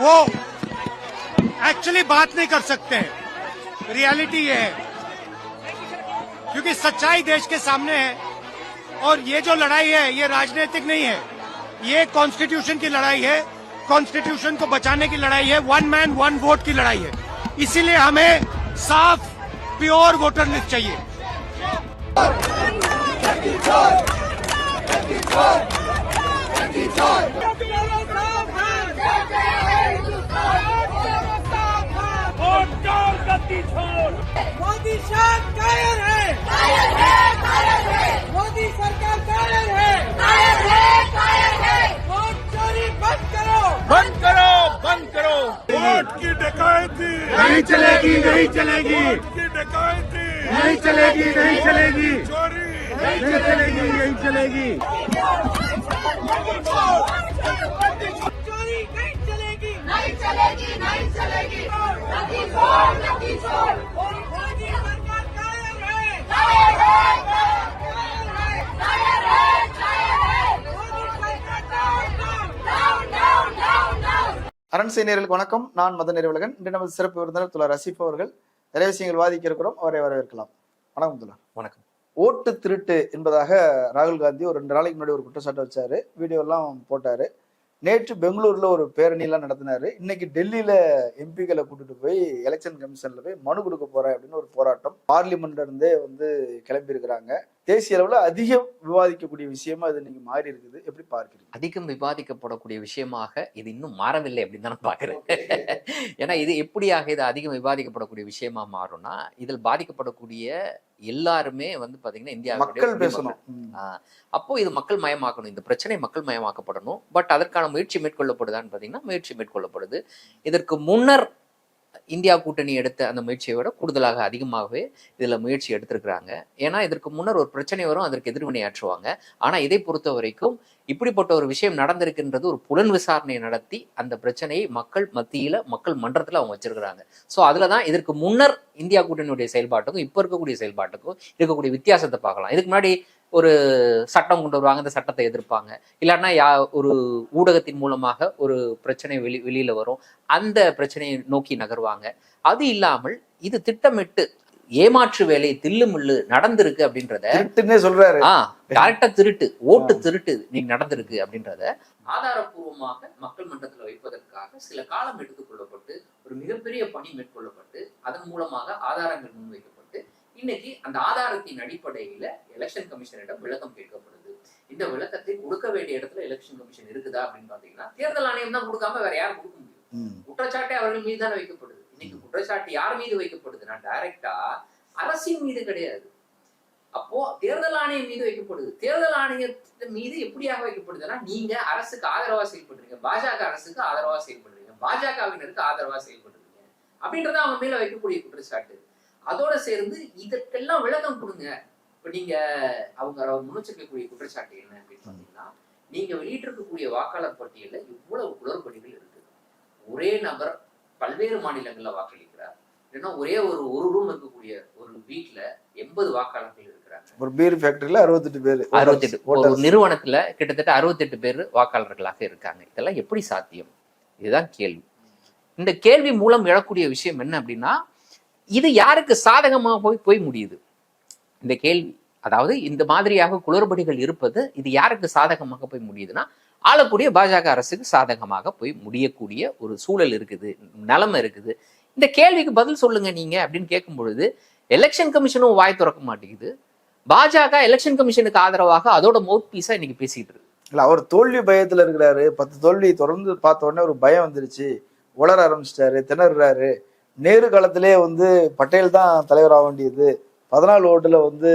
वो एक्चुअली बात नहीं कर सकते हैं रियलिटी ये है क्योंकि सच्चाई देश के सामने है और ये जो लड़ाई है ये राजनीतिक नहीं है ये कॉन्स्टिट्यूशन की लड़ाई है कॉन्स्टिट्यूशन को बचाने की लड़ाई है वन मैन वन वोट की लड़ाई है इसीलिए हमें साफ़ प्योर वोटर लिस्ट चाहिए मोदी शाह कायर है। कायर है कायर है। मोदी सरकार कायर है। कायर है कायर है। वोट चोरी बंद करो। बंद करो बंद करो। वोट की डकैती। नहीं चलेगी नहीं चलेगी। वोट की डकैती। नहीं चलेगी नहीं चलेगी। चोरी। नहीं चलेगी नहीं चलेगी। चोरी नहीं चलेगी। नहीं चलेगी नहीं चलेगी नदी छोड़ नदी छोड़ मोदी सरकार कायर है कायर है कायर है कायर है कायर है मोदी सरकार down down down down down down அரண்சை நேர்களுக்கு வணக்கம் நான் மதன் நிறைவலகன் இன்று நமது சிறப்பு விருந்தினர் துலா ரசிப் அவர்கள் நிறைய விஷயங்கள் வாதிக்க இருக்கிறோம் அவரை வரவேற்கலாம் வணக்கம் துலா வணக்கம் ஓட்டு திருட்டு என்பதாக ராகுல் காந்தி ஒரு ரெண்டு நாளைக்கு முன்னாடி ஒரு குற்றச்சாட்டு வச்சாரு வீடியோ எல்லாம் போட்டாரு நேற்று பெங்களூர்ல ஒரு பேரணியெல்லாம் நடத்தினாரு. இன்னைக்கு டெல்லியில எம்பிக்களை கூட்டிட்டு போய் எலெக்ஷன் கமிஷன்ல போய் மனு கொடுக்க போறேன் அப்படின்னு ஒரு போராட்டம். பார்லிமெண்ட்ல இருந்தே வந்து கிளம்பி இருக்கிறாங்க தேசிய அளவுல அதிகம் விவாதிக்கக்கூடிய விஷயமா இது இன்னைக்கு மாறி இருக்குது. எப்படி பார்க்கிறீங்க? அதிகம் விவாதிக்கப்படக்கூடிய விஷயமாக இது இன்னும் மாறவில்லை அப்படின்னு தான் நான் பார்க்கிறேன். ஏன்னா இது எப்படியாக இது அதிகம் விவாதிக்கப்படக்கூடிய விஷயமா மாறும்னா இதில் பாதிக்கப்படக்கூடிய எல்லாருமே வந்து பாத்தீங்கன்னா இந்தியாவுடைய மக்கள். பேசணும். அப்போ இது மக்கள் மயமாக்கணும். இந்த பிரச்சனை மக்கள் மயமாக்கப்படணும். பட் அதற்கான முயற்சி மேற்கொள்ளப்படுதான்னு பார்த்தீங்கன்னா முயற்சி மேற்கொள்ளப்படுது. இதற்கு முன்னர் இந்தியா கூட்டணி எடுத்த அந்த முயற்சியை விட கூடுதலாக அதிகமாகவே இதுல முயற்சி எடுத்திருக்கிறாங்க. ஏன்னா இதற்கு முன்னர் ஒரு பிரச்சனை வரும் அதற்கு எதிர்வினையாற்றுவாங்க ஆனா இதை பொறுத்த வரைக்கும் இப்படிப்பட்ட ஒரு விஷயம் நடந்திருக்கின்றது ஒரு புலன் விசாரணையை நடத்தி அந்த பிரச்சனையை மக்கள் மத்தியில மக்கள் மன்றத்தில் அவங்க வச்சிருக்கிறாங்க. ஸோ அதில் தான் இதற்கு முன்னர் இந்தியா கூட்டணியுடைய செயல்பாட்டுக்கும் இப்போ இருக்கக்கூடிய செயல்பாட்டுக்கும் இருக்கக்கூடிய வித்தியாசத்தை பார்க்கலாம். இதுக்கு முன்னாடி ஒரு சட்டம் கொண்டு வருவாங்க அந்த சட்டத்தை எதிர்ப்பாங்க. இல்லாட்டினா யா ஒரு ஊடகத்தின் மூலமாக ஒரு பிரச்சனை வெளி வெளியில வரும். அந்த பிரச்சனையை நோக்கி நகர்வாங்க. அது இல்லாமல் இது திட்டமிட்டு ஏமாற்று வேலை தில்லுமுள்ளு நடந்திருக்கு அப்படின்றத சொல்றாரு. ஆ கரெக்டா திருட்டு ஓட்டு திருட்டு நீங்க நடந்திருக்கு அப்படின்றத ஆதாரப்பூர்வமாக மக்கள் மன்றத்துல வைப்பதற்காக சில காலம் எடுத்துக்கொள்ளப்பட்டு ஒரு மிகப்பெரிய பணி மேற்கொள்ளப்பட்டு அதன் மூலமாக ஆதாரங்கள் முன்வைக்கப்பட்டு இன்னைக்கு அந்த ஆதாரத்தின் அடிப்படையில எலெக்ஷன் கமிஷனிடம் விளக்கம் கேட்கப்படுது. இந்த விளக்கத்தை கொடுக்க வேண்டிய இடத்துல எலெக்ஷன் கமிஷன் இருக்குதா அப்படின்னு பாத்தீங்கன்னா தேர்தல் ஆணையம் தான் கொடுக்காம வேற யாரும் கொடுக்க முடியும். குற்றச்சாட்டே அவர்கள் மீது தானே வைக்கப்படுது. இன்னைக்கு குற்றச்சாட்டு யார் மீது வைக்கப்படுதுன்னா டைரக்டா அரசின் மீது கிடையாது. அப்போ தேர்தல் ஆணையம் மீது வைக்கப்படுது. தேர்தல் ஆணையத்தின் மீது எப்படியாக வைக்கப்படுதுன்னா நீங்க அரசுக்கு ஆதரவா செயல்படுறீங்க. பாஜக அரசுக்கு ஆதரவா செயல்படுறீங்க. பாஜகவினருக்கு ஆதரவா செயல்படுறீங்க. அப்படின்றத அவங்க மேல வைக்கக்கூடிய குற்றச்சாட்டு. அதோட சேர்ந்து இதற்கெல்லாம் விளக்கம் கொடுங்க. இப்ப நீங்க அவங்க முன்னெச்சரிக்கக்கூடிய குற்றச்சாட்டு என்ன அப்படின்னு பாத்தீங்கன்னா நீங்க வெளியிட்டிருக்கக்கூடிய வாக்காளர் பட்டியல்ல இவ்வளவு குளறுபடிகள் இருக்குது. ஒரே நபர் பல்வேறு மாநிலங்கள்ல வாக்களிக்கிறார். இல்லைன்னா ஒரே ஒரு ஒரு ரூம் இருக்கக்கூடிய ஒரு வீட்ல எண்பது வாக்காளர்கள் இருக்கிறாங்க. ஒரு பீர் ஃபேக்டரியில அறுபத்தெட்டு பேர் அறுபத்தெட்டு ஒரு நிறுவனத்துல கிட்டத்தட்ட அறுபத்தெட்டு பேர் வாக்காளர்களாக இருக்காங்க. இதெல்லாம் எப்படி சாத்தியம்? இதுதான் கேள்வி. இந்த கேள்வி மூலம் எழக்கூடிய விஷயம் என்ன அப்படின்னா இது யாருக்கு சாதகமாக போய் போய் முடியுது? இந்த கேள்வி அதாவது இந்த மாதிரியாக குளறுபடிகள் இருப்பது இது யாருக்கு சாதகமாக போய் முடியுதுன்னா ஆளக்கூடிய பாஜக அரசுக்கு சாதகமாக போய் முடியக்கூடிய ஒரு சூழல் இருக்குது நிலைமை இருக்குது. இந்த கேள்விக்கு பதில் சொல்லுங்க நீங்க அப்படின்னு கேட்கும் பொழுது எலெக்ஷன் கமிஷனும் வாய் திறக்க மாட்டேங்குது. பாஜக எலெக்ஷன் கமிஷனுக்கு ஆதரவாக அதோட மவுத் பீஸா இன்னைக்கு பேசிட்டு இருக்கு. இல்ல அவர் தோல்வி பயத்துல இருக்கிறாரு. பத்து தோல்வி தொடர்ந்து பார்த்த உடனே ஒரு பயம் வந்துருச்சு. உளர ஆரம்பிச்சிட்டாரு திணறாரு நேரு காலத்திலே வந்து பட்டேல் தான் தலைவராக வேண்டியது. பதினாலு ஓட்டில் வந்து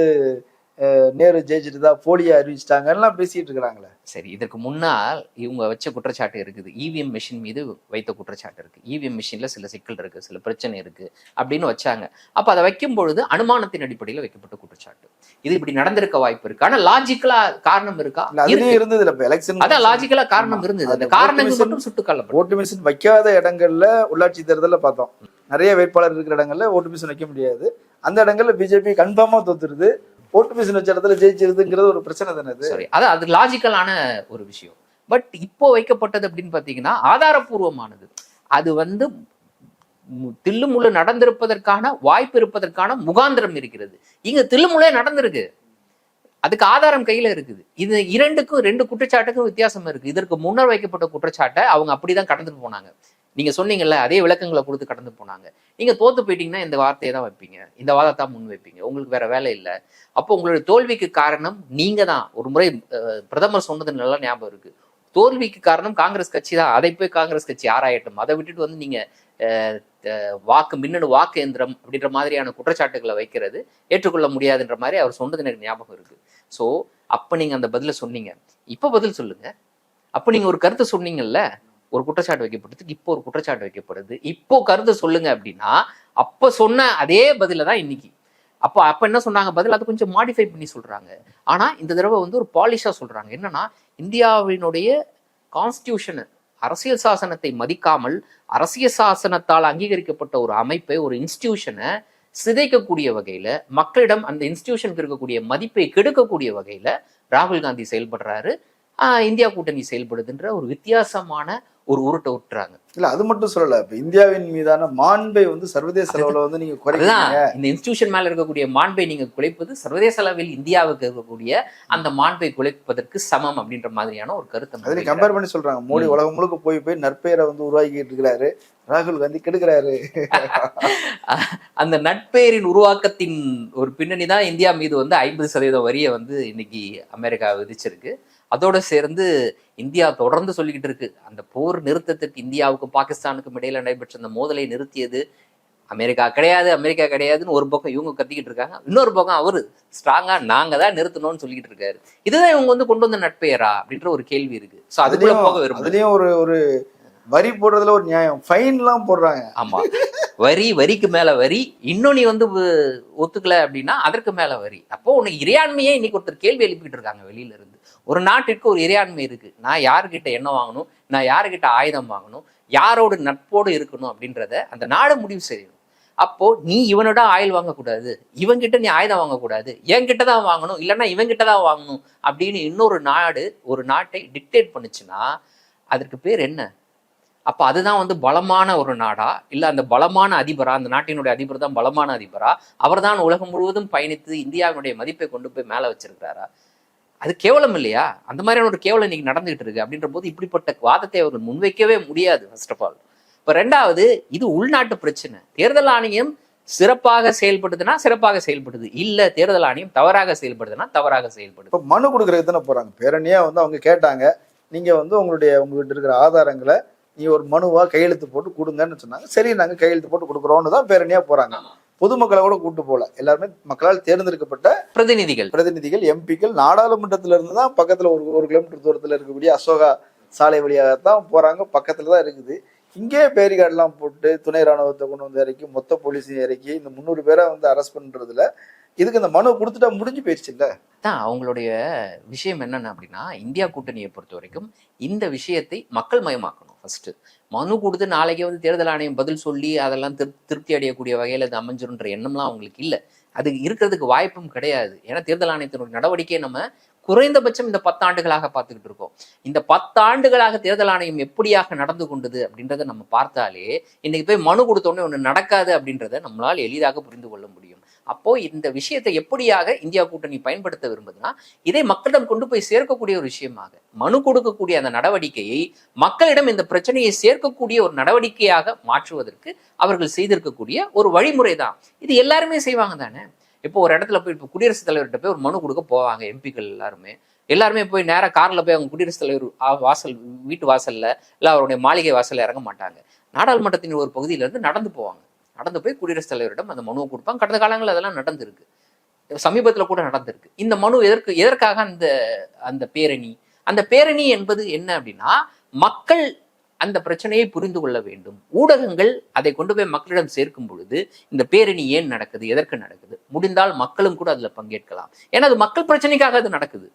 நேரு ஜெயிச்சுட்டு தான் போலியா அறிவிச்சிட்டாங்க. எல்லாம் பேசிட்டு இருக்கிறாங்களே. சரி இதற்கு முன்னால் இவங்க வச்ச குற்றச்சாட்டு இருக்குது. இவிஎம் மிஷின் மீது வைத்த குற்றச்சாட்டு இருக்கு. இவிஎம் மிஷின்ல சில சிக்கல் இருக்கு சில பிரச்சனை இருக்கு அப்படின்னு வச்சாங்க. அப்ப அதை வைக்கும் பொழுது அனுமானத்தின் அடிப்படையில் வைக்கப்பட்ட குற்றச்சாட்டு. இது இப்படி நடந்திருக்க வாய்ப்பு இருக்கு. ஆனா லாஜிக்கலா காரணம் இருக்கா. இருந்தது இல்ல எலெக்ஷன் அதான் லாஜிக்கலா காரணம். இருந்தது. அந்த காரணங்கள் vote மட்டும் சுட்டுக்கொள்ளப்படும் ஓட்டு மிஷின் வைக்காத இடங்கள்ல உள்ளாட்சி தேர்தல்ல பார்த்தோம். நிறைய வேட்பாளர் இருக்கிற இடங்கள்ல ஓட்டு மிஷின் வைக்க முடியாது. அந்த இடங்கள்ல பிஜேபி கன்ஃபார்மா தோத்துருது. ஓட்டு மிஷின் வச்ச இடத்துல ஜெயிச்சிருதுங்கிறது ஒரு பிரச்சனை தானே அது? சாரி அது அது லாஜிக்கலான ஒரு விஷயம். பட் இப்போ வைக்கப்பட்டது அப்படின்னு பார்த்தீங்கன்னா ஆதாரபூர்வமானது. அது வந்து மு- தில்லுமுள்ளு நடந்திருப்பதற்கான வாய்ப்பு இருப்பதற்கான முகாந்திரம் இருக்கிறது. இங்க தில்லுமுள்ளே நடந்திருக்கு. அதுக்கு ஆதாரம் கையில இருக்குது. இது இரண்டுக்கும் ரெண்டு குற்றச்சாட்டுக்கும் வித்தியாசம் இருக்கு. இதற்கு முன்னர் வைக்கப்பட்ட குற்றச்சாட்டை அவங்க அப்படிதான் கடந்துட்டு போனாங்க. நீங்க சொன்னீங்கல்ல அதே விளக்கங்களை கொடுத்து கடந்து போனாங்க. நீங்க தோத்து போயிட்டீங்கன்னா இந்த வார்த்தையை தான் வைப்பீங்க. இந்த வாதத்தை முன் வைப்பீங்க. உங்களுக்கு வேற வேலை இல்லை. அப்போ உங்களுடைய தோல்விக்கு காரணம் நீங்க தான். ஒரு முறை அஹ், பிரதமர் சொன்னது நல்லா ஞாபகம் இருக்கு. தோல்விக்கு காரணம் காங்கிரஸ் கட்சி தான். அதை போய் காங்கிரஸ் கட்சி ஆராயட்டும். அதை விட்டுட்டு வந்து நீங்க அஹ், வாக்கு மின்னணு வாக்கு எந்திரம் அப்படின்ற மாதிரியான குற்றச்சாட்டுகளை வைக்கிறது ஏற்றுக்கொள்ள முடியாதுன்ற மாதிரி அவர் சொன்னது எனக்கு ஞாபகம் இருக்கு. ஸோ அப்ப நீங்க அந்த பதில சொன்னீங்க. இப்ப பதில் சொல்லுங்க. அப்ப நீங்க ஒரு கருத்து சொன்னீங்கல்ல ஒரு குற்றச்சாட்டு வைக்கப்படுறதுக்கு இப்போ ஒரு குற்றச்சாட்டு வைக்கப்படுது. இப்போ கருத்து சொல்லுங்க அப்படின்னா அப்ப சொன்ன அதே பதில தான் இன்னைக்கு. அப்போ அப்போ என்ன சொன்னாங்க? பதில் அதை கொஞ்சம் மாடிஃபை பண்ணி சொல்கிறாங்க ஆனால் இந்த தடவை வந்து ஒரு பாலிஷாக சொல்கிறாங்க என்னன்னா இந்தியாவினுடைய கான்ஸ்டியூஷனு அரசியல் சாசனத்தை மதிக்காமல் அரசியல் சாசனத்தால் அங்கீகரிக்கப்பட்ட ஒரு அமைப்பை ஒரு இன்ஸ்டியூஷனை சிதைக்கக்கூடிய வகையில் மக்களிடம் அந்த இன்ஸ்டியூஷனுக்கு இருக்கக்கூடிய மதிப்பை கெடுக்கக்கூடிய வகையில் ராகுல் காந்தி செயல்படுறாரு. இந்தியா கூட்டணி செயல்படுதுன்ற ஒரு வித்தியாசமான ஒரு உருட்டை விட்டுறாங்க. இல்ல அது மட்டும் சொல்லல. இப்ப இந்தியாவின் மீதான மாண்பை வந்து சர்வதேச அளவுல வந்து நீங்க குறைக்கிறீங்க. இந்த இன்ஸ்டிடியூஷன் மேல இருக்கக்கூடிய மாண்பை நீங்க குலைப்பது சர்வதேச அளவில் இந்தியாவுக்கு இருக்கக்கூடிய அந்த மாண்பை குலைப்பதற்கு சமம் அப்படின்ற மாதிரியான ஒரு கருத்தை அதுல. கம்பேர் பண்ணி சொல்றாங்க. மோடி. உலகம் முழுக்க போய் போய் நற்பெயரை வந்து உருவாக்கிட்டு இருக்கிறாரு. ராகுல் காந்தி கெடுக்கிறாரு. அந்த நட்பெயரின் உருவாக்கத்தின் ஒரு பின்னணி தான் இந்தியா மீது வந்து ஐம்பது சதவீதம் வரியை வந்து இன்னைக்கு அமெரிக்கா விதிச்சிருக்கு. அதோட சேர்ந்து இந்தியா தொடர்ந்து சொல்லிக்கிட்டு இருக்கு. அந்த போர் நிறுத்தத்திற்கு இந்தியாவுக்கும் பாகிஸ்தானுக்கும் இடையில நடைபெற்ற அந்த மோதலை நிறுத்தியது அமெரிக்கா கிடையாது அமெரிக்கா கிடையாதுன்னு ஒரு பக்கம் இவங்க கத்திக்கிட்டு இருக்காங்க. இன்னொரு பக்கம் அவரு ஸ்ட்ராங்கா நாங்க தான் நிறுத்தணும்னு சொல்லிக்கிட்டு இருக்காரு. இதுதான் இவங்க வந்து கொண்டு வந்த நட்பெயரா அப்படின்ற ஒரு கேள்வி இருக்கு. அதுக்குள்ள போக ஒரு ஒரு வரி போடுறதுல ஒரு நியாயம். ஃபைன் எல்லாம் போடுறாங்க. ஆமா. வரி வரிக்கு மேல வரி. இன்னும் நீ வந்து ஒத்துக்கல அப்படின்னா அதற்கு மேல வரி. அப்போ உனக்கு இறையாண்மையே இன்னைக்கு ஒருத்தர் கேள்வி எழுப்பிட்டு இருக்காங்க வெளியில இருந்து. ஒரு நாட்டிற்கு ஒரு இறையாண்மை இருக்கு. நான் யாருக்கிட்ட என்ன வாங்கணும்? நான் யாருக்கிட்ட ஆயுதம் வாங்கணும்? யாரோட நட்போடு இருக்கணும் அப்படின்றத அந்த நாடு முடிவு செய்யணும் அப்போ நீ இவனோட ஆயில் வாங்கக்கூடாது. இவன்கிட்ட நீ ஆயுதம் வாங்கக்கூடாது. என்கிட்ட தான் வாங்கணும். இல்லைன்னா இவங்கிட்ட தான் வாங்கணும் அப்படின்னு இன்னொரு நாடு ஒரு நாட்டை டிக்டேட் பண்ணுச்சுன்னா அதற்கு பேர் என்ன? அப்போ அதுதான் வந்து பலமான ஒரு நாடா? இல்ல அந்த பலமான அதிபரா? அந்த நாட்டினுடைய அதிபர் தான் பலமான அதிபரா? அவர்தான் உலகம் முழுவதும் பயணித்து இந்தியாவினுடைய மதிப்பை கொண்டு போய் மேல வச்சிருக்கிறாரா? அது கேவலம் இல்லையா? அந்த மாதிரியான ஒரு கேவலம் இன்னைக்கு நடந்துகிட்டு இருக்கு. அப்படின்ற போது இப்படிப்பட்ட வாதத்தை அவர்கள் முன்வைக்கவே முடியாது ஃபர்ஸ்ட் ஆஃப் ஆல் இப்ப ரெண்டாவது இது உள்நாட்டு பிரச்சனை. தேர்தல் ஆணையம் சிறப்பாக செயல்படுதுன்னா சிறப்பாக செயல்படுது. இல்ல தேர்தல் ஆணையம் தவறாக செயல்படுதுன்னா தவறாக செயல்படுது. இப்ப மனு கொடுக்கறதுக்கு தானே போறாங்க. பேரணியா வந்து அவங்க கேட்டாங்க நீங்க வந்து உங்களுடைய உங்ககிட்ட இருக்கிற ஆதாரங்களை நீ ஒரு மனுவா கையெழுத்து போட்டு கொடுங்கன்னு சொன்னாங்க. சரி நாங்க கையெழுத்து போட்டு கொடுக்குறோம்னு தான் பேரணியா போறாங்க. பொதுமக்களை கூட கூட்டு போல எல்லாருமே மக்களால் தேர்ந்தெடுக்கப்பட்ட பிரதிநிதிகள். பிரதிநிதிகள் எம்பிக்கள் நாடாளுமன்றத்துல இருந்து தான் பக்கத்துல ஒரு ஒரு கிலோமீட்டர் தூரத்துல இருக்கக்கூடிய அசோகா சாலை வழியாகத்தான் போறாங்க. பக்கத்துல தான் இருக்குது. இங்கே பேரிகார்டெல்லாம் போட்டு துணை ராணுவத்தை கொண்டு வந்து இறக்கி மொத்த போலீஸையும் இறக்கி இந்த முந்நூறு பேரை வந்து அரெஸ்ட் பண்றதுல இதுக்கு இந்த மனு கொடுத்துட்டா முடிஞ்சு போயிடுச்சு இல்ல? தான் அவங்களுடைய விஷயம் என்னென்ன அப்படின்னா இந்தியா கூட்டணியை பொறுத்த வரைக்கும் இந்த விஷயத்தை மக்கள் மயமாக்கணும். ஃபஸ்ட்டு மனு கொடுத்து நாளைக்கே வந்து தேர்தல் ஆணையம் பதில் சொல்லி அதெல்லாம் திரு திருப்தி அடையக்கூடிய வகையில் அது அமைஞ்சிருன்ற எண்ணம்லாம் அவங்களுக்கு இல்லை. அது இருக்கிறதுக்கு வாய்ப்பும் கிடையாது. ஏன்னா தேர்தல் ஆணையத்தினுடைய நடவடிக்கையை நம்ம குறைந்தபட்சம் இந்த பத்தாண்டுகளாக பார்த்துக்கிட்டு இருக்கோம். இந்த பத்தாண்டுகளாக தேர்தல் ஆணையம் எப்படியாக நடந்து கொண்டது அப்படின்றத நம்ம பார்த்தாலே இன்னைக்கு போய் மனு கொடுத்த உடனே ஒன்று நடக்காது அப்படின்றத நம்மளால் எளிதாக புரிந்து கொள்ள முடியும். அப்போ இந்த விஷயத்தை எப்படியாக இந்தியா கூட்டணி பயன்படுத்த விரும்புதுன்னா இதை மக்களிடம் கொண்டு போய் சேர்க்கக்கூடிய ஒரு விஷயமாக மனு கொடுக்கக்கூடிய அந்த நடவடிக்கையை மக்களிடம் இந்த பிரச்சனையை சேர்க்கக்கூடிய ஒரு நடவடிக்கையாக மாற்றுவதற்கு அவர்கள் செய்திருக்கக்கூடிய ஒரு வழிமுறை தான் இது எல்லாருமே செய்வாங்க தானே? இப்போ ஒரு இடத்துல போய் இப்போ குடியரசுத் தலைவர்கிட்ட போய் ஒரு மனு கொடுக்க போவாங்க எம்பிக்கள் எல்லாருமே. எல்லாருமே போய் நேராக காரில் போய் அவங்க குடியரசுத் தலைவர் வாசல் வீட்டு வாசல்ல இல்லை அவருடைய மாளிகை வாசல்ல இறங்க மாட்டாங்க. நாடாளுமன்றத்தின் ஒரு பகுதியிலேருந்து நடந்து போவாங்க. நடந்து போய் குடியரசுத் தலைவரிடம் அந்த மனுவை கொடுப்பாங்க. கடந்த காலங்களில் அதெல்லாம் நடந்திருக்கு. சமீபத்துல கூட நடந்திருக்கு. இந்த மனு எதற்கு எதற்காக அந்த அந்த பேரணி? அந்த பேரணி என்பது என்ன அப்படின்னா மக்கள் அந்த பிரச்சனையை புரிந்து கொள்ள வேண்டும். ஊடகங்கள் அதை கொண்டு போய் மக்களிடம் சேர்க்கும் பொழுது இந்த பேரணி ஏன் நடக்குது எதற்கு நடக்குது? முடிந்தால் மக்களும் கூட அதுல பங்கேற்கலாம். ஏன்னா அது மக்கள் பிரச்சனைக்காக அது நடக்குது.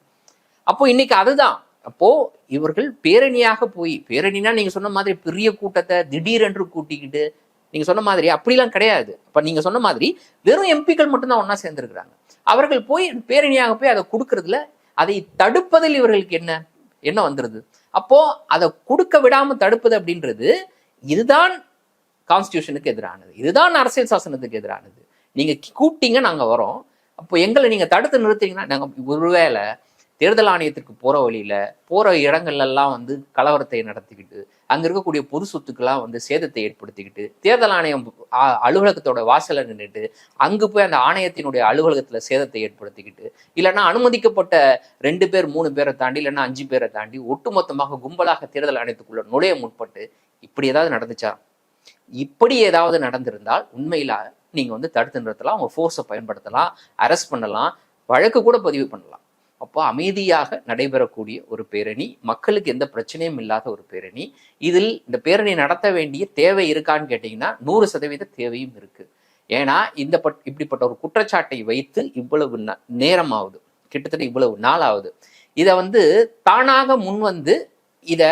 அப்போ இன்னைக்கு அதுதான். அப்போ இவர்கள் பேரணியாக போய் பேரணினா நீங்க சொன்ன மாதிரி பெரிய கூட்டத்தை திடீரென்று கூட்டிக்கிட்டு நீங்க சொன்ன மாதிரி அப்படிலாம் கிடையாது. அப்ப நீங்க சொன்ன மாதிரி வெறும் எம்பிக்கள் மட்டும்தான் ஒன்றா சேர்ந்திருக்கிறாங்க. அவர்கள் போய் பேரணியாக போய் அதை கொடுக்கறதுல அதை தடுப்பதில் இவர்களுக்கு என்ன? என்ன வந்துருது? அப்போ அதை கொடுக்க விடாம தடுப்பது அப்படின்றது இதுதான் கான்ஸ்டியூஷனுக்கு எதிரானது. இதுதான் அரசியல் சாசனத்துக்கு எதிரானது. நீங்க கூப்பிட்டீங்க நாங்க வரோம். அப்போ எங்களை நீங்க தடுத்து நிறுத்தீங்கன்னா நாங்க ஒருவேளை தேர்தல் ஆணையத்திற்கு போகிற வழியில போகிற இடங்கள்லாம் வந்து கலவரத்தை நடத்திக்கிட்டு அங்கே இருக்கக்கூடிய பொது சொத்துக்கெல்லாம் வந்து சேதத்தை ஏற்படுத்திக்கிட்டு தேர்தல் ஆணையம் அலுவலகத்தோட வாசலில் நின்றுட்டு அங்கே போய் அந்த ஆணையத்தினுடைய அலுவலகத்தில் சேதத்தை ஏற்படுத்திக்கிட்டு இல்லைன்னா அனுமதிக்கப்பட்ட ரெண்டு பேர் மூணு பேரை தாண்டி இல்லைன்னா அஞ்சு பேரை தாண்டி ஒட்டுமொத்தமாக கும்பலாக தேர்தல் ஆணையத்துக்குள்ள நுழைய முற்பட்டு இப்படி ஏதாவது நடந்துச்சா? இப்படி ஏதாவது நடந்திருந்தால் உண்மையில நீங்கள் வந்து தடுத்து நிறுத்தலாம் உங்கள் ஃபோர்ஸை பயன்படுத்தலாம் அரெஸ்ட் பண்ணலாம் வழக்கு கூட பதிவு பண்ணலாம். அப்போ அமைதியாக நடைபெறக்கூடிய ஒரு பேரணி மக்களுக்கு எந்த பிரச்சனையும் இல்லாத ஒரு பேரணி. இதில் இந்த பேரணி நடத்த வேண்டிய தேவை இருக்கான்னு கேட்டிங்கன்னா நூறு சதவீத தேவையும் இருக்கு. ஏன்னா இந்த பட் இப்படிப்பட்ட ஒரு குற்றச்சாட்டை வைத்து இவ்வளவு ந- நேரம் ஆகுது கிட்டத்தட்ட இவ்வளவு நாள் ஆகுது இதை வந்து தானாக முன் வந்து இதை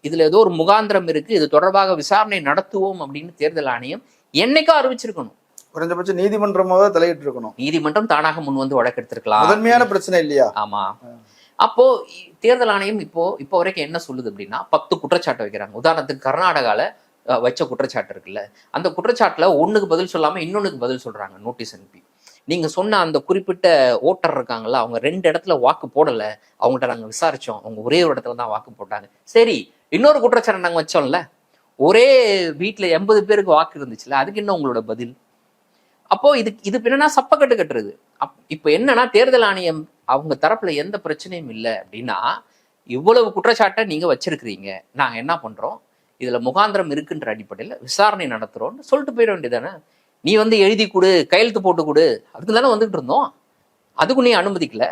இதில் ஏதோ ஒரு முகாந்திரம் இருக்கு இது தொடர்பாக விசாரணை நடத்துவோம் அப்படின்னு தேர்தல் ஆணையம் என்னைக்கோ அறிவிச்சிருக்கணும். குறைஞ்சபட்சம் நீதிமன்றமாக தலையிட்டு இருக்கணும் நீதிமன்றம் தானாக முன் வந்து வழக்கெடுத்திருக்கலாம் முதன்மையான பிரச்சனை இல்லையா? ஆமா. அப்போ தேர்தல் ஆணையம் இப்போ இப்போ வரைக்கும் என்ன சொல்லுது அப்படின்னா பத்து குற்றச்சாட்டு வைக்கிறாங்க. உதாரணத்துக்கு கர்நாடகால வச்ச குற்றச்சாட்டு இருக்குல்ல. அந்த குற்றச்சாட்டுல ஒண்ணுக்கு பதில் சொல்லாம இன்னொன்னுக்கு பதில் சொல்றாங்க நோட்டீஸ் அனுப்பி. நீங்க சொன்ன அந்த குறிப்பிட்ட ஓட்டர் இருக்காங்கல்ல அவங்க ரெண்டு இடத்துல வாக்கு போடல. அவங்கள்ட்ட நாங்க விசாரிச்சோம். அவங்க ஒரே ஒரு இடத்துல தான் வாக்கு போட்டாங்க. சரி இன்னொரு குற்றச்சாட்டு நாங்க வச்சோம்ல. ஒரே வீட்டுல எண்பது பேருக்கு வாக்கு இருந்துச்சுல அதுக்கு என்ன உங்களோட பதில்? அப்போ இது இது என்னன்னா சப்பக்கட்டு கட்டுறது. அப் இப்போ என்னன்னா தேர்தல் ஆணையம் அவங்க தரப்புல எந்த பிரச்சனையும் இல்லை அப்படின்னா இவ்வளவு குற்றச்சாட்டை நீங்க வச்சிருக்கிறீங்க. நாங்க என்ன பண்றோம்? இதுல முகாந்திரம் இருக்குன்ற அடிப்படையில் விசாரணை நடத்துறோம்னு சொல்லிட்டு போயிட வேண்டியதானே நீ வந்து எழுதி கொடு கையெழுத்து போட்டு கொடு. அதுக்கு தானே வந்துகிட்டு இருந்தோம். அதுக்கும் நீ அனுமதிக்கல.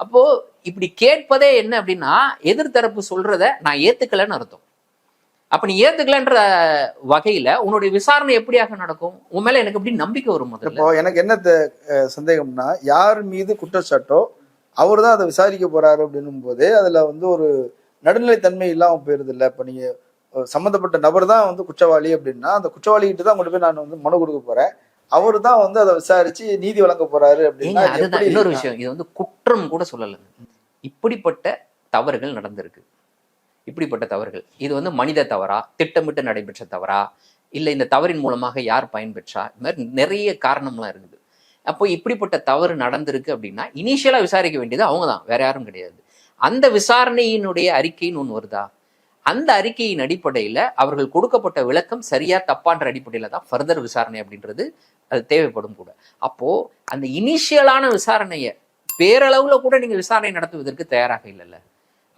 அப்போ இப்படி கேட்பதே என்ன அப்படின்னா எதிர்த்தரப்பு சொல்றத நான் ஏத்துக்கலன்னு அர்த்தம். அப்ப நீ ஏத்துக்கலன்ற வகையில உன்னுடைய விசாரணை எப்படியாக நடக்கும்? உன் மேல எனக்கு எப்படி நம்பிக்கை வரும் இப்போ எனக்கு என்ன சந்தேகம்னா யார் மீது குற்றச்சாட்டோ அவர் தான் அதை விசாரிக்க போறாரு அப்படின்னும் போதே அதுல வந்து ஒரு நடுநிலைத்தன்மை இல்லாம போயிருது இல்ல இப்ப நீங்க அஹ், சம்பந்தப்பட்ட நபர் தான் வந்து குற்றவாளி அப்படின்னா அந்த குற்றவாளிகிட்ட தான் கொண்டு போய் நான் வந்து மனு கொடுக்க போறேன். அவர் தான் வந்து அதை விசாரிச்சு நீதி வழங்க போறாரு அப்படின்னா அதுதான். இன்னொரு விஷயம். இது வந்து குற்றம் கூட சொல்லல இப்படிப்பட்ட தவறுகள் நடந்திருக்கு. இப்படிப்பட்ட தவறுகள். இது வந்து மனித தவறா? திட்டமிட்டு நடைபெற்ற தவறா? இல்லை இந்த தவறின் மூலமாக யார் பயன்பெற்றா? இந்த மாதிரி நிறைய காரணம்லாம் இருக்குது. அப்போ இப்படிப்பட்ட தவறு நடந்திருக்கு அப்படின்னா இனிஷியலாக விசாரிக்க வேண்டியது அவங்க தான் வேற யாரும் கிடையாது. அந்த விசாரணையினுடைய அறிக்கைன்னு ஒன்று வருதா? அந்த அறிக்கையின் அடிப்படையில் அவர்கள் கொடுக்கப்பட்ட விளக்கம் சரியா தப்பான்ற அடிப்படையில் தான் ஃபர்தர் விசாரணை அப்படின்றது அது தேவைப்படும் கூட. அப்போ அந்த இனிஷியலான விசாரணையை பேரளவில் கூட நீங்கள் விசாரணை நடத்துவதற்கு தயாராக இல்லைல்ல?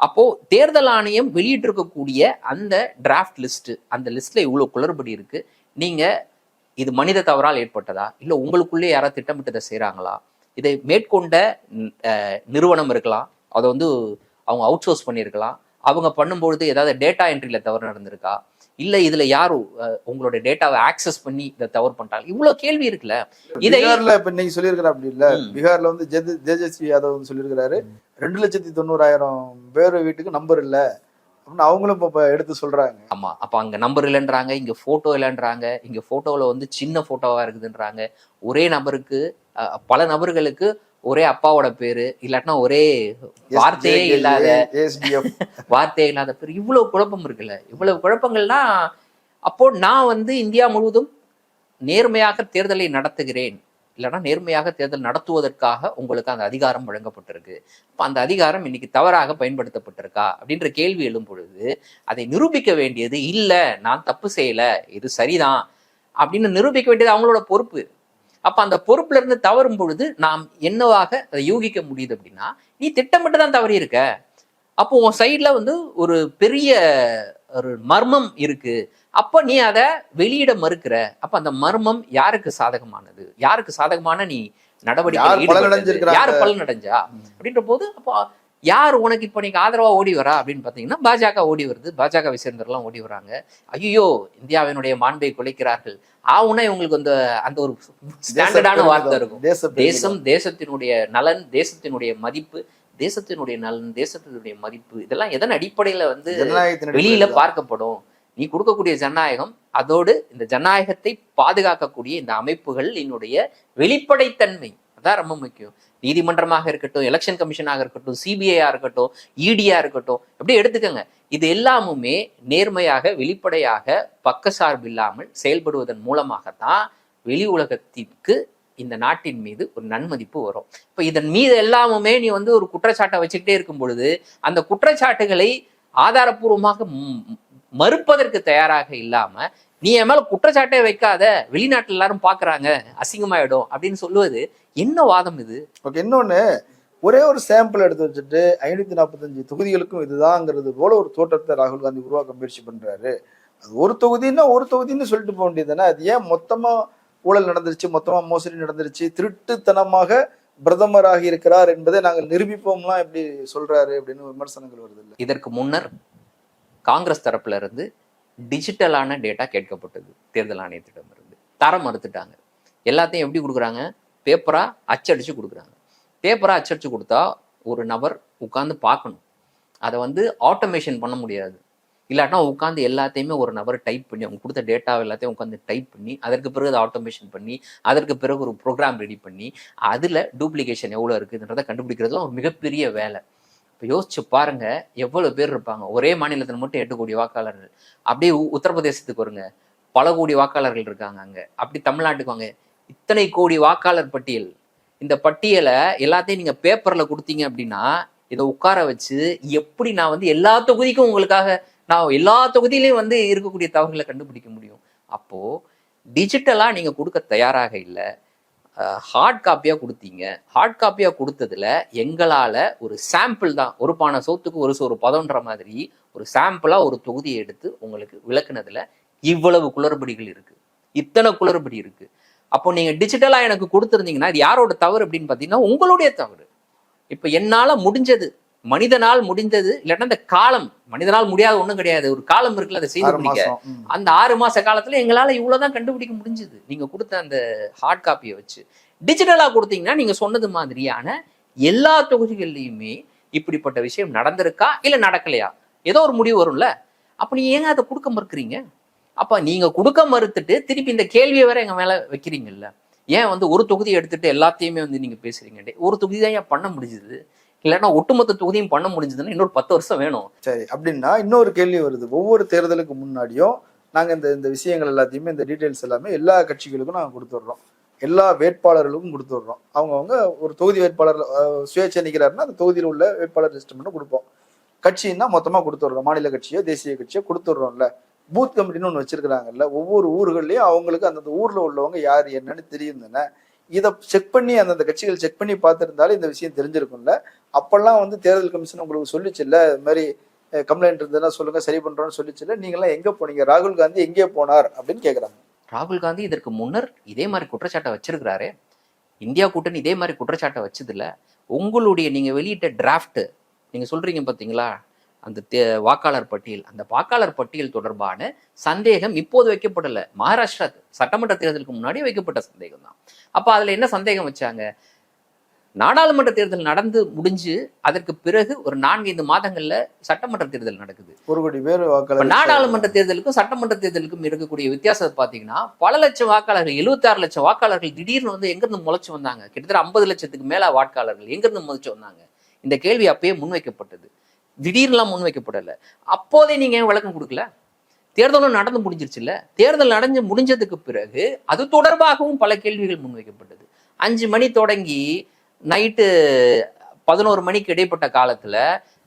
அப்போ தேர்தல் ஆணையம் வெளியிட்டிருக்கக்கூடிய அந்த டிராஃப்ட் லிஸ்ட் அந்த லிஸ்ட்ல இவ்வளவு குளறுபடி இருக்கு. நீங்க இது மனித தவறால் ஏற்பட்டதா? இல்ல உங்களுக்குள்ளே யாராவது திட்டமிட்டதை செய்கிறாங்களா இதை மேற்கொண்ட நிறுவனம் இருக்கலாம். அதை வந்து அவங்க அவுட் சோர்ஸ் பண்ணியிருக்கலாம். அவங்க பண்ணும்பொழுது ஏதாவது டேட்டா என்ட்ரியில தவறு நடந்திருக்கா? இல்ல இதுல யாரு உங்களோட டேட்டாவை ஆக்சஸ் பண்ணி இதை தவறு பண்ணிட்டாங்க? இவ்வளவு கேள்வி இருக்குல்ல. இதை பீகார்ல இப்ப இன்னைக்கு சொல்லியிருக்கிற அப்படி இல்ல. பீகார்ல வந்து ஜெத- தேஜஸ்வி யாதவ் வந்து சொல்லியிருக்கிறாரு ரெண்டு லட்சத்தி தொண்ணூறாயிரம் பேர் வீட்டுக்கு நம்பர் இல்ல அப்படின்னு அவங்களும் இப்ப எடுத்து சொல்றாங்க. ஆமா அப்ப அங்க நம்பர் இல்லைன்றாங்க இங்க போட்டோ இல்லைன்றாங்க இங்க போட்டோவில் வந்து சின்ன போட்டோவா இருக்குதுன்றாங்க. ஒரே நபருக்கு பல நபர்களுக்கு ஒரே அப்பாவோட பேரு இல்லாட்டினா ஒரே வார்த்தையே இல்லாத வார்த்தையே இல்லாத பேர். இவ்வளவு குழப்பம் இருக்குல்ல. இவ்வளவு குழப்பங்கள்னா அப்போ நான் வந்து இந்தியா முழுவதும் நேர்மையாக தேர்தலை நடத்துகிறேன். இல்லைன்னா நேர்மையாக தேர்தல் நடத்துவதற்காக உங்களுக்கு அந்த அதிகாரம் வழங்கப்பட்டிருக்கு. அப்ப அந்த அதிகாரம் இன்னைக்கு தவறாக பயன்படுத்தப்பட்டிருக்கா? அப்படின்ற கேள்வி எழும் பொழுது அதை நிரூபிக்க வேண்டியது இல்ல நான் தப்பு செய்யல இது சரிதான் அப்படின்னு நிரூபிக்க வேண்டியது அவங்களோட பொறுப்பு. அப்ப அந்த பொறுப்புல இருந்து தவறும் பொழுது நாம் என்னவாக அதை யூகிக்க முடியுது அப்படின்னா நீ திட்டமிட்டு தான் தவறி இருக்க. அப்போ உன் சைட்ல வந்து ஒரு பெரிய ஒரு மர்மம் இருக்கு. அப்ப நீ அதை வெளியிட மறுக்கிற. அப்ப அந்த மர்மம் யாருக்கு சாதகமானது? யாருக்கு சாதகமான நீ நடவடிக்கை யார் பலன் அடைஞ்சா அப்படின்ற போது அப்போ யார் உனக்கு இப்போ நீங்க ஆதரவா ஓடி வரா அப்படின்னு பாத்தீங்கன்னா பாஜக ஓடி வருது. பாஜகவை சேர்ந்தவர்கள்லாம் ஓடி வராங்க. ஐயோ இந்தியாவினுடைய மாண்பை குலைக்கிறார்கள். ஆவுனா இவங்களுக்கு அந்த அந்த ஒரு ஸ்டாண்டர்டான வார்த்தை இருக்கும். தேச தேசம் தேசத்தினுடைய நலன் தேசத்தினுடைய மதிப்பு தேசத்தினுடைய நலன் தேசத்தினுடைய மதிப்பு இதெல்லாம் எதன் அடிப்படையில வந்து வெளியில பார்க்கப்படும். நீ கொடுக்கக்கூடிய ஜனநாயகம் அதோடு இந்த ஜனநாயகத்தை பாதுகாக்கக்கூடிய இந்த அமைப்புகள் என்னுடைய வெளிப்படைத்தன்மை. அதான் ரொம்ப முக்கியம். நீதிமன்றமாக இருக்கட்டும் எலெக்ஷன் கமிஷனாக இருக்கட்டும் சிபிஐயா இருக்கட்டும் இடியா இருக்கட்டும் எப்படி எடுத்துக்கோங்க. இது எல்லாமுமே நேர்மையாக வெளிப்படையாக பக்கசார்பு இல்லாமல் செயல்படுவதன் மூலமாகத்தான் வெளி உலகத்திற்கு இந்த நாட்டின் மீது ஒரு நன்மதிப்பு வரும். இப்ப இதன் மீது எல்லாமுமே நீ வந்து ஒரு குற்றச்சாட்டை வச்சுக்கிட்டே இருக்கும் பொழுது அந்த குற்றச்சாட்டுகளை ஆதாரப்பூர்வமாக மறுப்பதற்கு தயாராக இல்லாம நீ என் மேல குற்றச்சாட்டே வைக்காத வெளிநாட்டுல எல்லாரும் பாக்குறாங்க அசிங்கமாயிடும் அப்படின்னு சொல்லுவது என்ன வாதம் இது? ஓகே இன்னொன்னு ஒரே ஒரு சாம்பிள் எடுத்து வச்சுட்டு ஐநூத்தி நாற்பத்தஞ்சு தொகுதிகளுக்கும் இதுதாங்கிறது போல ஒரு தோற்றத்தை ராகுல் காந்தி உருவாக்க முயற்சி பண்றாரு. அது ஒரு தொகுதின்னா ஒரு தொகுதின்னு சொல்லிட்டு போக வேண்டியதுதானே? அது ஏன் மொத்தமா ஊழல் நடந்துருச்சு மொத்தமா மோசடி நடந்துருச்சு திருட்டுத்தனமாக பிரதமராக இருக்கிறார் என்பதை நாங்கள் நிரூபிப்போம்லாம் எப்படி சொல்றாரு அப்படின்னு விமர்சனங்கள் வருது இல்ல? இதற்கு முன்னர் காங்கிரஸ் தரப்புல இருந்து டிஜிட்டலான டேட்டா கேட்கப்பட்டது. தேர்தல் ஆணையத்திடமிருந்து. தர மறுத்துட்டாங்க. எல்லாத்தையும் எப்படி கொடுக்குறாங்க? பேப்பரா அச்சடிச்சு கொடுக்குறாங்க. பேப்பரா அச்சடிச்சு கொடுத்தா ஒரு நபர் உட்காந்து பார்க்கணும். அதை வந்து ஆட்டோமேஷன் பண்ண முடியாது. இல்லாட்டா உட்காந்து எல்லாத்தையுமே ஒரு நபர் டைப் பண்ணி அவங்க கொடுத்த டேட்டா எல்லாத்தையும் உட்காந்து டைப் பண்ணி அதற்கு பிறகு அதை ஆட்டோமேஷன் பண்ணி அதற்கு பிறகு ஒரு ப்ரோக்ராம் ரெடி பண்ணி அதில் டூப்ளிகேஷன் எவ்வளோ இருக்குதுன்றதை கண்டுபிடிக்கிறதுலாம் ஒரு மிகப்பெரிய வேலை. இப்போ யோசிச்சு பாருங்க எவ்வளவு பேர் இருப்பாங்க. ஒரே மாநிலத்தில் மட்டும் எட்டு கோடி வாக்காளர்கள். அப்படியே உ- உத்தரப்பிரதேசத்துக்கு வருங்க. பல கோடி வாக்காளர்கள் இருக்காங்க அங்கே. அப்படி தமிழ்நாட்டுக்கு வாங்க. இத்தனை கோடி வாக்காளர் பட்டியல். இந்த பட்டியலை எல்லாத்தையும் நீங்கள் பேப்பரில் கொடுத்தீங்க அப்படின்னா இதை உட்கார வச்சு எப்படி நான் வந்து எல்லா தொகுதிக்கும் உங்களுக்காக நான் எல்லா தொகுதியிலையும் வந்து இருக்கக்கூடிய தவறுகளை கண்டுபிடிக்க முடியும்? அப்போது டிஜிட்டலாக நீங்கள் கொடுக்க தயாராக இல்லை. ஹார்ட் காப்பியாக கொடுத்தீங்க. ஹார்ட் காப்பியாக கொடுத்ததுல எங்களால் ஒரு சாம்பிள் தான் ஒரு பானை சோத்துக்கு ஒரு சோறு பதம்ன்ற மாதிரி ஒரு சாம்பிளாக ஒரு தொகுதியை எடுத்து உங்களுக்கு விளக்குனதுல இவ்வளவு குளறுபடிகள் இருக்குது இத்தனை குளறுபடி இருக்குது அப்போ நீங்கள் டிஜிட்டலாக எனக்கு கொடுத்துருந்தீங்கன்னா இது யாரோட தவறு அப்படின்னு பார்த்தீங்கன்னா உங்களுடைய தவறு. இப்போ என்னால் முடிஞ்சது மனிதனால் முடிந்தது இல்லாட்டா இந்த காலம் மனிதனால் முடியாத ஒண்ணும் கிடையாது. ஒரு காலம் இருக்குல்ல அதை செய்து முடிக்க. அந்த ஆறு மாச காலத்துல எங்களால இவ்வளவுதான் கண்டுபிடிக்க முடிஞ்சது. நீங்க கொடுத்த அந்த ஹார்ட் காப்பியை வச்சு. டிஜிட்டலா கொடுத்தீங்கன்னா நீங்க சொன்னது மாதிரியான எல்லா தொகுதிகள்லயுமே இப்படிப்பட்ட விஷயம் நடந்திருக்கா இல்ல நடக்கலையா? ஏதோ ஒரு முடிவு வரும்ல. அப்ப நீங்க ஏங்க அதை கொடுக்க மறுக்கிறீங்க? அப்ப நீங்க கொடுக்க மறுத்துட்டு திருப்பி இந்த கேள்வியை வேற எங்க மேல வைக்கிறீங்கல்ல. ஏன் வந்து ஒரு தொகுதியை எடுத்துட்டு எல்லாத்தையுமே வந்து நீங்க பேசுறீங்க? ஒரு தொகுதி தான் ஏன் பண்ண முடிஞ்சது? இல்லைன்னா ஒட்டுமொத்த தொகுதியும் பண்ண முடிஞ்சதுன்னா இன்னொரு பத்து வருஷம் வேணும். சரி அப்படின்னா இன்னொரு கேள்வி வருது. ஒவ்வொரு தேர்தலுக்கு முன்னாடியும் நாங்கள் இந்த இந்த விஷயங்கள் எல்லாத்தையுமே இந்த டீட்டெயில்ஸ் எல்லாமே எல்லா கட்சிகளுக்கும் நாங்கள் கொடுத்துட்றோம். எல்லா வேட்பாளர்களுக்கும் கொடுத்துட்றோம். அவங்கவுங்க ஒரு தொகுதி வேட்பாளர் சுயேட்சை நிற்கிறாருன்னா அந்த தொகுதியில் உள்ள வேட்பாளர் லிஸ்ட் மட்டும் கொடுப்போம். கட்சின்னா மொத்தமாக கொடுத்துட்றோம். மாநில கட்சியோ தேசிய கட்சியோ கொடுத்துட்றோம்ல. பூத் கமிட்டின்னு ஒன்று வச்சிருக்கிறாங்கல்ல. ஒவ்வொரு ஊர்கள்லயும் அவங்களுக்கு அந்தந்த ஊரில் உள்ளவங்க யார் என்னன்னு தெரியும் தானே. இதை செக் பண்ணி அந்தந்த கட்சிகள் செக் பண்ணி பார்த்துருந்தாலே இந்த விஷயம் தெரிஞ்சிருக்கும்ல. அப்பெல்லாம் வந்து தேர்தல் கமிஷன் உங்களுக்கு சொல்லிச்சுல்ல இது மாதிரி கம்ப்ளைண்ட் இருந்ததுன்னா சொல்லுங்க சரி பண்றோம்னு சொல்லிச்சுல்ல நீங்களாம் எங்க போனீங்க? ராகுல் காந்தி எங்கே போனார்? அப்படின்னு கேக்குறாங்க. ராகுல் காந்தி இதற்கு முன்னர் இதே மாதிரி குற்றச்சாட்டை வச்சிருக்கிறாரு. இந்தியா கூட்டணி இதே மாதிரி குற்றச்சாட்டை வச்சதில்ல உங்களுடைய நீங்க வெளியிட்ட டிராஃப்ட் நீங்க சொல்றீங்க பாத்தீங்களா? அந்த தே- வாக்காளர் பட்டியல். அந்த வாக்காளர் பட்டியல் தொடர்பான சந்தேகம் இப்போது வைக்கப்படலை. மகாராஷ்டிரா சட்டமன்ற தேர்தலுக்கு முன்னாடி வைக்கப்பட்ட சந்தேகம் தான் அப்போ அதில் என்ன சந்தேகம் வச்சாங்க? நாடாளுமன்ற தேர்தல் நடந்து முடிஞ்சு அதற்கு பிறகு ஒரு நான்கைந்து மாதங்கள்ல சட்டமன்ற தேர்தல் நடக்குது. ஒரு கோடி பேர் வாக்காளர் நாடாளுமன்ற தேர்தலுக்கும் சட்டமன்ற தேர்தலுக்கும் இருக்கக்கூடிய வித்தியாசத்தை பாத்தீங்கன்னா பல லட்சம் வாக்காளர்கள் 76 லட்சம் வாக்காளர்கள் திடீர்னு வந்து எங்கிருந்து முளைச்சு வந்தாங்க. கிட்டத்தட்ட ஐம்பது லட்சத்துக்கு மேல வாக்காளர்கள் எங்கிருந்து முளைச்சு வந்தாங்க? இந்த கேள்வி அப்பயே முன்வைக்கப்பட்டது. திடீர்லாம் முன்வைக்கப்படல. அப்போதே நீங்க விளக்கம் கொடுக்கல? தேர்தலும் நடந்து முடிஞ்சிருச்சுல்ல? தேர்தல் நடந்து முடிஞ்சதுக்கு பிறகு அது தொடர்பாகவும் பல கேள்விகள் முன்வைக்கப்பட்டது. அஞ்சு மணி தொடங்கி நைட்டு பதினோரு மணிக்கு இடைப்பட்ட காலத்துல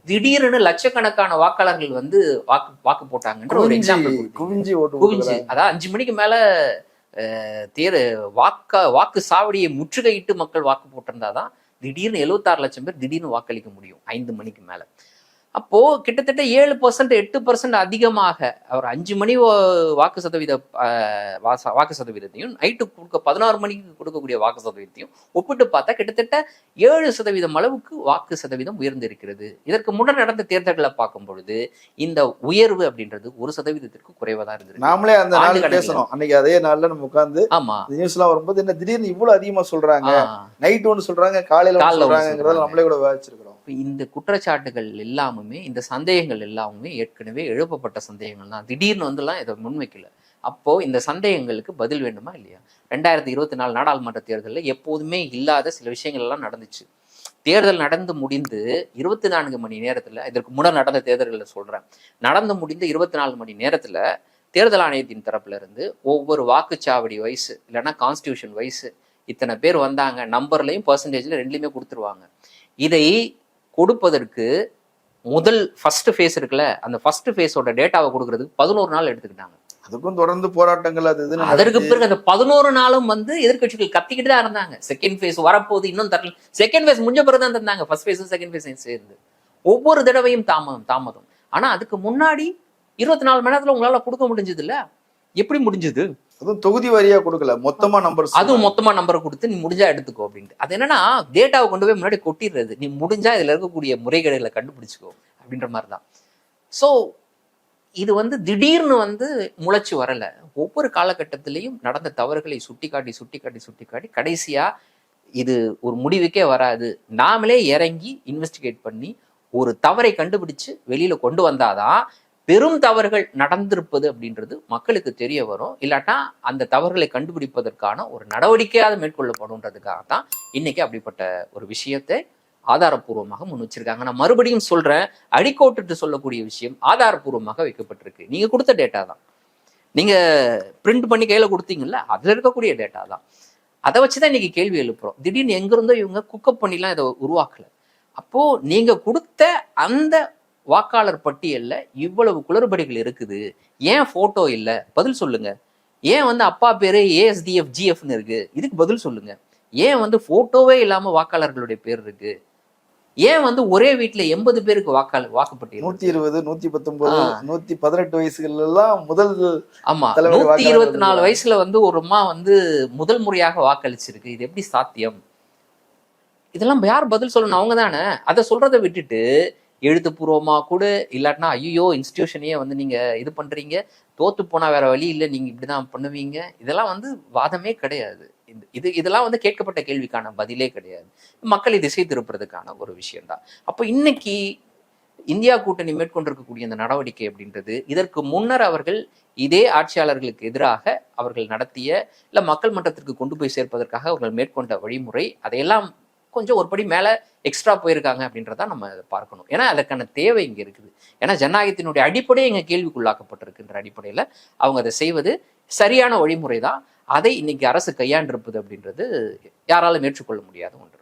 திடீர்னு லட்சக்கணக்கான வாக்காளர்கள் வந்து வாக்கு வாக்கு போட்டாங்கன்ற ஒரு எக்ஸாம்பிள் குவிஞ்சி குவிஞ்சு. அதாவது அஞ்சு மணிக்கு மேல தேர் வாக்க வாக்கு சாவடியை முற்றுகையிட்டு மக்கள் வாக்கு போட்டிருந்தாதான் திடீர்னு 76 லட்சம் பேர் திடீர்னு வாக்களிக்க முடியும் ஐந்து மணிக்கு மேல. அப்போ கிட்டத்தட்ட ஏழு பர்சன்ட் எட்டு பர்சன்ட் அதிகமாக அவர் அஞ்சு மணி வாக்கு சதவீத வாக்கு சதவீதத்தையும் நைட்டு கொடுக்க பதினாறு மணிக்கு கொடுக்கக்கூடிய வாக்கு சதவீதத்தையும் ஒப்பிட்டு பார்த்தா கிட்டத்தட்ட ஏழு சதவீதம் அளவுக்கு வாக்கு சதவீதம் உயர்ந்திருக்கிறது இதற்கு முன்னர் நடந்த தேர்தல்களை பார்க்கும் பொழுது இந்த உயர்வு அப்படின்றது ஒரு சதவீதத்திற்கு குறைவா தான் இருந்திருக்கு நாமளே அந்த நாள். பேசணும் அன்னைக்கு அதே நாள்ல நம்ம உட்கார்ந்து ஆமா நியூஸ் எல்லாம் வரும்போது என்ன திடீர்னு இவ்வளவு அதிகமா சொல்றாங்க. நைட் ஒன்று சொல்றாங்க காலையில சொல்றாங்கிறத சொல்றாங்க. நம்மளே கூட விவாதிச்சிருக்கிறோம் இப்போ இந்த குற்றச்சாட்டுகள் எல்லாமுமே இந்த சந்தேகங்கள் எல்லாமுமே ஏற்கனவே எழுப்பப்பட்ட சந்தேகங்கள் தான். திடீர்னு வந்துலாம் இதை முன்வைக்கல. அப்போ இந்த சந்தேகங்களுக்கு பதில் வேண்டுமா இல்லையா? ரெண்டாயிரத்தி இருபத்தி நாலு நாடாளுமன்ற தேர்தலில் எப்போதுமே இல்லாத சில விஷயங்கள் எல்லாம் நடந்துச்சு. தேர்தல் நடந்து முடிந்து இருபத்தி நான்கு மணி நேரத்தில் இதற்கு முன்னர் நடந்த தேர்தல்களில் சொல்றேன். நடந்து முடிந்த இருபத்தி நாலு மணி நேரத்தில் தேர்தல் ஆணையத்தின் தரப்புல இருந்து ஒவ்வொரு வாக்குச்சாவடி வயசு இல்லைன்னா கான்ஸ்டியூஷன் வயசு இத்தனை பேர் வந்தாங்க நம்பர்லையும் பர்சன்டேஜ்ல ரெண்டுலையுமே கொடுத்துருவாங்க. இதை கொடுப்பதற்கு முதல் ஃபர்ஸ்ட் ஃபேஸ் இருக்குல்ல அந்த ஃபர்ஸ்ட் ஃபேஸோட டேட்டாவை கொடுக்கறதுக்கு பதினோரு நாள் எடுத்துக்கிட்டாங்க. அதுக்கும் தொடர்ந்து போராட்டங்கள் அது அதற்கு பிறகு அந்த பதினோரு நாளும் வந்து எதிர்க்கட்சிகள் கத்திக்கிட்டு தான் இருந்தாங்க. செகண்ட் ஃபேஸ் வரப்போகுது இன்னும் தரல. செகண்ட் ஃபேஸ் முடிஞ்ச பிறகு தான் தந்தாங்க. ஃபர்ஸ்ட் ஃபேஸும் செகண்ட் ஃபேஸையும் சேர்ந்து. ஒவ்வொரு தடவையும் தாமதம் தாமதம். ஆனா அதுக்கு முன்னாடி இருபத்தி நாலு மணி நேரத்துல உங்களால கொடுக்க முடிஞ்சது இல்ல? எப்படி முடிஞ்சது? அதுவும் தொகுதி வாரியா கொடுக்கல மொத்தமா நம்பர் அதுவும் மொத்தமா நம்பரை கொடுத்து நீ முடிஞ்சா எடுத்துக்கோ அப்படின்ட்டு. அது என்னன்னா டேட்டாவை கொண்டு போய் முன்னாடி கொட்டிடுறது. நீ முடிஞ்சா இதுல இருக்கக்கூடிய முறைகேடுகளை கண்டுபிடிச்சுக்கோ அப்படின்ற மாதிரி தான் ஸோ இது வந்து திடீர்னு வந்து முளைச்சு வரல. ஒவ்வொரு காலகட்டத்திலையும் நடந்த தவறுகளை சுட்டி காட்டி சுட்டி காட்டி சுட்டி காட்டி கடைசியா இது ஒரு முடிவுக்கே வராது. நாமளே இறங்கி இன்வெஸ்டிகேட் பண்ணி ஒரு தவறை கண்டுபிடிச்சு வெளியில கொண்டு வந்தாதான் பெரும் தவறுகள் நடந்திருப்பது அப்படின்றது மக்களுக்கு தெரிய வரும். இல்லாட்டா அந்த தவறுகளை கண்டுபிடிப்பதற்கான ஒரு நடவடிக்கையாக மேற்கொள்ளப்படும்ன்றதுக்காக தான் இன்னைக்கு அப்படிப்பட்ட ஒரு விஷயத்தை ஆதாரப்பூர்வமாக முன் வச்சிருக்காங்க. நான் மறுபடியும் சொல்றேன் அடிக்கோட்டுட்டு சொல்லக்கூடிய விஷயம் ஆதாரப்பூர்வமாக வைக்கப்பட்டிருக்கு. நீங்க கொடுத்த டேட்டா தான். நீங்க பிரிண்ட் பண்ணி கையில கொடுத்தீங்கல்ல அதுல இருக்கக்கூடிய டேட்டா தான். அதை வச்சுதான் இன்னைக்கு கேள்வி எழுப்புறோம். திடீர்னு எங்கிருந்தோ இவங்க குக்கப் பண்ணிலாம் இதை உருவாக்கல. அப்போ நீங்க கொடுத்த அந்த வாக்காளர் பட்டியல்ல இவ்வளவு குளறுபடிகள் இருக்குது. ஏன் போட்டோ இல்ல? பதில் சொல்லுங்க. ஏன் வந்து அப்பா பேரு ஏஎஸ்டிஎஃப் ஜிஎஃப்னு இருக்கு? இதுக்கு பதில் சொல்லுங்க. ஏன் வந்து போட்டோவே இல்லாம வாக்காளர்களுடைய பேர் இருக்கு? ஏன் வந்து ஒரே வீட்டுல எண்பது பேருக்கு வாக்காளர் வாக்குப்பட்டியல் நூத்தி? இருபது நூத்தி பத்தொன்பது. நூத்தி பதினெட்டு வயசுகள் எல்லாம் முதல் ஆமா. நூத்தி இருபத்தி நாலு வயசுல வந்து ஒரு அம்மா வந்து முதல் முறையாக வாக்களிச்சிருக்கு. இது எப்படி சாத்தியம்? இதெல்லாம் யார் பதில் சொல்லணும்? அவங்க தானே அதை சொல்றதை விட்டுட்டு எழுத்துப்பூர்வமாக கூட இல்லாட்டினா ஐயோ இன்ஸ்டியூஷனையே வந்து நீங்கள் இது பண்ணுறீங்க தோத்து போனால் வேற வழி இல்லை நீங்க இப்படிதான் பண்ணுவீங்க. இதெல்லாம் வந்து வாதமே கிடையாது. இது- இது இதெல்லாம் வந்து கேட்கப்பட்ட கேள்விக்கான பதிலே கிடையாது. மக்களை திசை திருப்புறதுக்கான ஒரு விஷயம்தான். அப்போ இன்னைக்கு இந்தியா கூட்டணி மேற்கொண்டிருக்கக்கூடிய இந்த நடவடிக்கை அப்படின்றது இதற்கு முன்னர் அவர்கள் இதே ஆட்சியாளர்களுக்கு எதிராக அவர்கள் நடத்திய இல்லை மக்கள் மன்றத்திற்கு கொண்டு போய் சேர்ப்பதற்காக அவர்கள் மேற்கொண்ட வழிமுறை அதையெல்லாம் கொஞ்சம் ஒரு படி மேல எக்ஸ்ட்ரா போயிருக்காங்க அப்படின்றத நம்ம பார்க்கணும். ஏன்னா அதற்கான தேவை இங்க இருக்குது. ஏன்னா ஜனநாயகத்தினுடைய அடிப்படையே இங்க கேள்விக்குள்ளாக்கப்பட்டிருக்கின்ற அடிப்படையில அவங்க அதை செய்வது சரியான வழிமுறை தான் அதை இன்னைக்கு அரசு கையாண்டிருப்பது அப்படின்றது யாராலும் ஏற்றுக்கொள்ள முடியாத ஒன்று.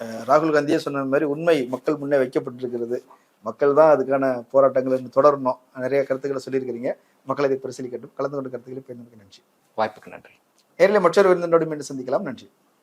அஹ், ராகுல் காந்தியே சொன்ன மாதிரி உண்மை மக்கள் முன்னே வைக்கப்பட்டிருக்கிறது. மக்கள் தான் அதுக்கான போராட்டங்களை தொடரணும். நிறைய கருத்துக்களை சொல்லியிருக்கிறீங்க. மக்கள் இதை பரிசீலிக்கட்டும். கலந்து கொண்ட கருத்துக்களை பயனுக்கு நன்றி. வாய்ப்புக்கு நன்றி. நேரில் மற்றொரு விருந்தினோடு மீண்டும் சந்திக்கலாம். நன்றி.